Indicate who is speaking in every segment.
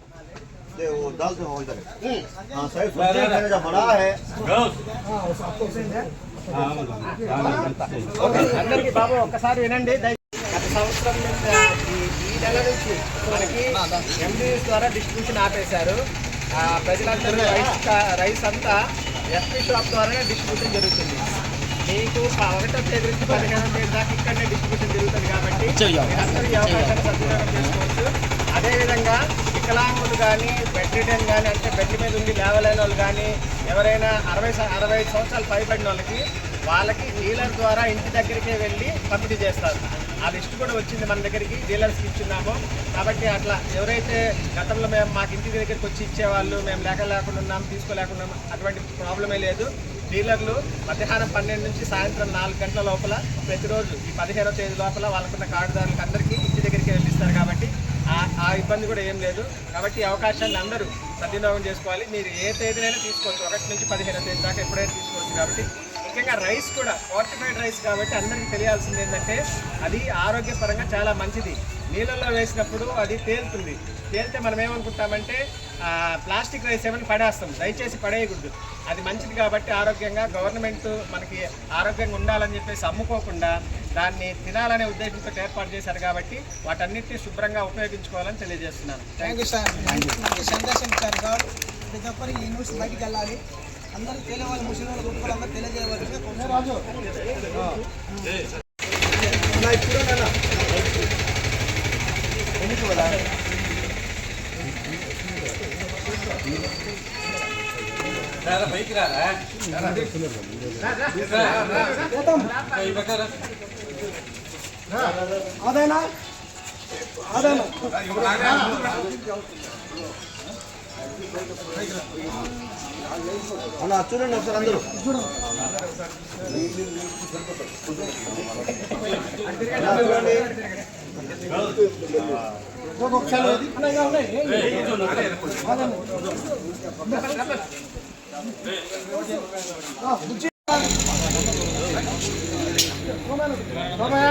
Speaker 1: दाल से हो इधर हाँ सही सोचते हैं। जब बड़ा है।
Speaker 2: అందరికి బాబు ఒక్కసారి వినండి. గత సంవత్సరం ఈ నెల నుంచి మనకి ఎంబీఎస్ ద్వారా డిస్ట్రిబ్యూషన్ ఆపేశారు. ఆ, ప్రజలందరూ రైస్ రైస్ అంతా ఎఫ్పీ షాప్ ద్వారానే డిస్ట్రిబ్యూషన్ జరుగుతుంది. మీకు ఒకటో తేదీ నుంచి పదిహేనో తేదీ దాకా ఇక్కడనే డిస్ట్రిబ్యూషన్ జరుగుతుంది కాబట్టి మీరందరూ ఈ అవకాశాన్ని సద్వినియోగం చేసుకోవచ్చు. అదేవిధంగా వికలాంగులు కానీ బెడ్ రిటర్న్ కానీ అంటే బెడ్ మీద ఉండి లేవలేని వాళ్ళు కానీ ఎవరైనా అరవై అరవై సంవత్సరాలు పైబడిన వాళ్ళకి వాళ్ళకి డీలర్ ద్వారా ఇంటి దగ్గరికే వెళ్ళి పంపిణీ చేస్తారు. ఆ లిస్ట్ కూడా వచ్చింది మన దగ్గరికి డీలర్స్కి ఇచ్చున్నాము. కాబట్టి అట్లా ఎవరైతే గతంలో మేము మాకు ఇంటి దగ్గరికి వచ్చి ఇచ్చేవాళ్ళు మేము లేక లేకుండా ఉన్నాం తీసుకోలేకుండా అటువంటి ప్రాబ్లమే లేదు. డీలర్లు మధ్యాహ్నం పన్నెండు నుంచి సాయంత్రం నాలుగు గంటల లోపల ప్రతిరోజు ఈ పదిహేనో తేదీ లోపల వాళ్ళకున్న కార్డుదారులకు అందరికీ ఇంటి దగ్గరికి వెళ్ళిస్తారు కాబట్టి ఆ- ఇబ్బంది కూడా ఏం లేదు. కాబట్టి ఈ అవకాశాన్ని అందరూ సద్వినియోగం చేసుకోవాలి. మీరు ఏ తేదీనైనా తీసుకోవచ్చు. ఒకటి నుంచి పదిహేను తేదీ దాకా ఎప్పుడైనా తీసుకోవచ్చు కాబట్టి ముఖ్యంగా రైస్ కూడా ఫార్టిఫైడ్ రైస్ కాబట్టి అందరికీ తెలియాల్సింది ఏంటంటే అది ఆరోగ్యపరంగా చాలా మంచిది. నీళ్ళల్లో వేసినప్పుడు అది తేలుతుంది. తేలితే మనం ఏమనుకుంటామంటే ప్లాస్టిక్ రైస్ ఏమైనా పడేస్తాం. దయచేసి పడేయకూడదు. అది మంచిది కాబట్టి ఆరోగ్యంగా గవర్నమెంట్ మనకి ఆరోగ్యంగా ఉండాలని చెప్పేసి అమ్ముకోకుండా దాన్ని తినాలనే ఉద్దేశంతో ఏర్పాటు చేశారు కాబట్టి వాటన్నిటిని శుభ్రంగా ఉపయోగించుకోవాలని తెలియజేస్తున్నాను.
Speaker 3: థ్యాంక్ యూ సార్ సందేశం ఇచ్చారు గాడ్ ప్రతి ఒక్కరికి న్యూస్ బయటికి వెళ్ళాలి. అందరూ తెలియవాలి ముస్లిం వాళ్ళు గొప్ప అందరూ తెలియజేయవలసి రాజు అదేనా అదేనా
Speaker 1: అన్న చూడండి ఒకసారి అందరూ.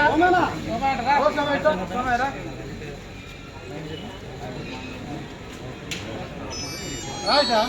Speaker 1: అన్న,
Speaker 4: రాజా.